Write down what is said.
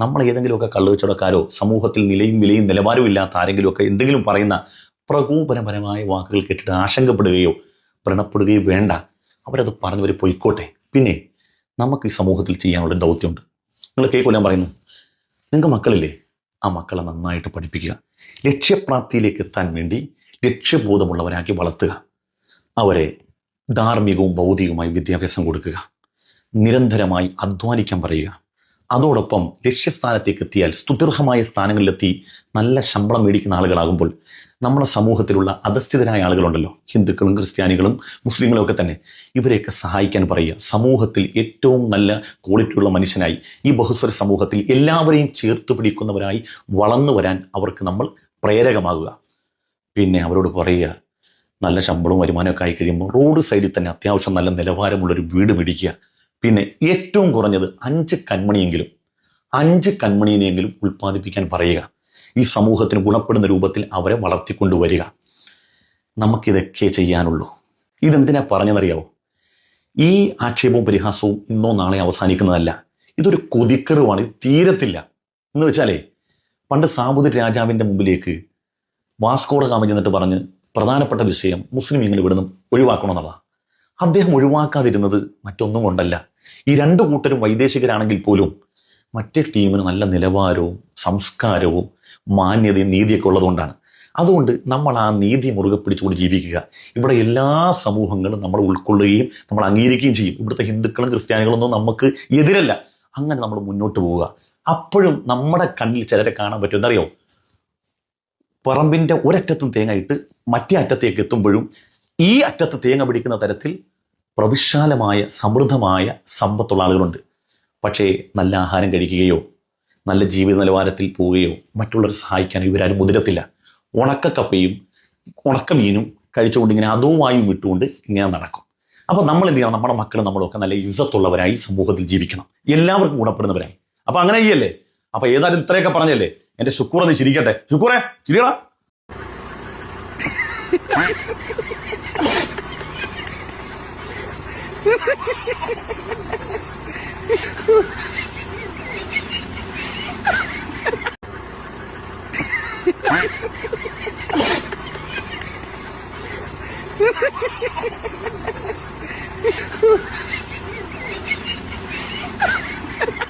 നമ്മൾ ഏതെങ്കിലുമൊക്കെ കള്ളുകച്ചവടക്കാരോ സമൂഹത്തിൽ നിലയും വിലയും നിലവാരവും ഇല്ലാത്ത ആരെങ്കിലുമൊക്കെ എന്തെങ്കിലും പറയുന്ന പ്രകോപനപരമായ വാക്കുകൾ കേട്ടിട്ട് ആശങ്കപ്പെടുകയോ വ്രണപ്പെടുകയോ വേണ്ട. അവരത് പറഞ്ഞവർ പൊയ്ക്കോട്ടെ. പിന്നെ നമുക്ക് ഈ സമൂഹത്തിൽ ചെയ്യാനുള്ള ദൗത്യമുണ്ട്. നിങ്ങൾ കേൾക്കൂല ഞാൻ പറയുന്നു നിങ്ങൾക്ക് മക്കളില്ലേ? ആ മക്കളെ നന്നായിട്ട് പഠിപ്പിക്കുക. ലക്ഷ്യപ്രാപ്തിയിലേക്ക് എത്താൻ വേണ്ടി ലക്ഷ്യബോധമുള്ളവരാക്കി വളർത്തുക. അവരെ ധാർമ്മികവും ഭൗതികവുമായി വിദ്യാഭ്യാസം കൊടുക്കുക. നിരന്തരമായി അധ്വാനിക്കാൻ പറയുക. അതോടൊപ്പം ലക്ഷ്യസ്ഥാനത്തേക്ക് എത്തിയാൽ സ്തുതിർഹമായ സ്ഥാനങ്ങളിലെത്തി നല്ല ശമ്പളം മേടിക്കുന്ന ആളുകളാകുമ്പോൾ നമ്മുടെ സമൂഹത്തിലുള്ള അധസ്ഥിതരായ ആളുകളുണ്ടല്ലോ. ഹിന്ദുക്കളും ക്രിസ്ത്യാനികളും മുസ്ലിങ്ങളും ഒക്കെ തന്നെ. ഇവരെയൊക്കെ സഹായിക്കാൻ പറയുക. സമൂഹത്തിൽ ഏറ്റവും നല്ല ക്വാളിറ്റിയുള്ള മനുഷ്യനായി ഈ ബഹുസ്വര സമൂഹത്തിൽ എല്ലാവരെയും ചേർത്ത് പിടിക്കുന്നവരായി വളർന്നു വരാൻ അവർക്ക് നമ്മൾ പ്രേരകമാകുക. പിന്നെ അവരോട് പറയുക നല്ല ശമ്പളവും വരുമാനമൊക്കെ ആയി കഴിയുമ്പോൾ റോഡ് സൈഡിൽ തന്നെ അത്യാവശ്യം നല്ല നിലവാരമുള്ളൊരു വീട് മേടിക്കുക. പിന്നെ ഏറ്റവും കുറഞ്ഞത് അഞ്ച് കൺമണിയെങ്കിലും അഞ്ച് കൺമണിയെങ്കിലും ഉൽപ്പാദിപ്പിക്കാൻ പറയുക. ഈ സമൂഹത്തിന് ഗുണപ്പെടുന്ന രൂപത്തിൽ അവരെ വളർത്തിക്കൊണ്ടുവരിക. നമുക്കിതൊക്കെ ചെയ്യാനുള്ളൂ. ഇതെന്തിനാ പറഞ്ഞതറിയാവോ ഈ ആക്ഷേപവും പരിഹാസവും ഇന്നോ നാളെ അവസാനിക്കുന്നതല്ല. ഇതൊരു കൊതിക്കറിവാണ്. ഇത് തീരത്തില്ല. എന്ന് വെച്ചാലേ പണ്ട് സാമൂതിരി രാജാവിന്റെ മുമ്പിലേക്ക് വാസ്കോഡ ഗാമ ചെന്നിട്ട് പറഞ്ഞ് പ്രധാനപ്പെട്ട വിഷയം മുസ്ലിം ഇങ്ങനെ ഇവിടുന്ന് ഒഴിവാക്കണമെന്നുള്ളതാണ് അദ്ദേഹം ഒഴിവാക്കാതിരുന്നത് മറ്റൊന്നും കൊണ്ടല്ല. ഈ രണ്ട് കൂട്ടരും വൈദേശികരാണെങ്കിൽ പോലും മറ്റേ ടീമിന് നല്ല നിലവാരവും സംസ്കാരവും മാന്യതയും നീതിയൊക്കെ ഉള്ളതുകൊണ്ടാണ്. അതുകൊണ്ട് നമ്മൾ ആ നീതി മുറുകെ പിടിച്ചുകൊണ്ട് ജീവിക്കുക. ഇവിടെ എല്ലാ സമൂഹങ്ങളും നമ്മൾ ഉൾക്കൊള്ളുകയും നമ്മൾ അംഗീകരിക്കുകയും ചെയ്യും. ഇവിടുത്തെ ഹിന്ദുക്കളും ക്രിസ്ത്യാനികളൊന്നും നമുക്ക് എതിരല്ല. അങ്ങനെ നമ്മൾ മുന്നോട്ട് പോവുക. അപ്പോഴും നമ്മുടെ കണ്ണിൽ ചിലരെ കാണാൻ പറ്റും. എന്തറിയോ പറമ്പിന്റെ ഒരറ്റത്തും തേങ്ങ ഇട്ട് മറ്റേ അറ്റത്തേക്ക് എത്തുമ്പോഴും ഈ അറ്റത്ത് തേങ്ങ പിടിക്കുന്ന തരത്തിൽ പ്രവിശാലമായ സമൃദ്ധമായ സമ്പത്തുള്ള ആളുകളുണ്ട് പക്ഷേ നല്ല ആഹാരം കഴിക്കുകയോ നല്ല ജീവിത നിലവാരത്തിൽ പോവുകയോ മറ്റുള്ളവരെ സഹായിക്കാൻ ഇവരാരും മുതിരത്തില്ല. ഉണക്കക്കപ്പയും ഉണക്കമീനും കഴിച്ചുകൊണ്ട് ഇങ്ങനെ അതുമായും വിട്ടുകൊണ്ട് ഇങ്ങനെ നടക്കും. അപ്പോൾ നമ്മൾ എന്ത് ചെയ്യണം നമ്മുടെ മക്കളും നമ്മളൊക്കെ നല്ല ഇജ്ജത്തുള്ളവരായി സമൂഹത്തിൽ ജീവിക്കണം. എല്ലാവർക്കും ഗുണപ്പെടുന്നവരായി. അപ്പൊ അങ്ങനെ ചെയ്യല്ലേ? അപ്പൊ ഏതായാലും ഇത്രയൊക്കെ പറഞ്ഞല്ലേ? എന്റെ ശുക്കൂർ ഒന്ന് ചിരിക്കട്ടെ. ശുക്കൂറെ ചിരിയടാ. Ha ha ha ha!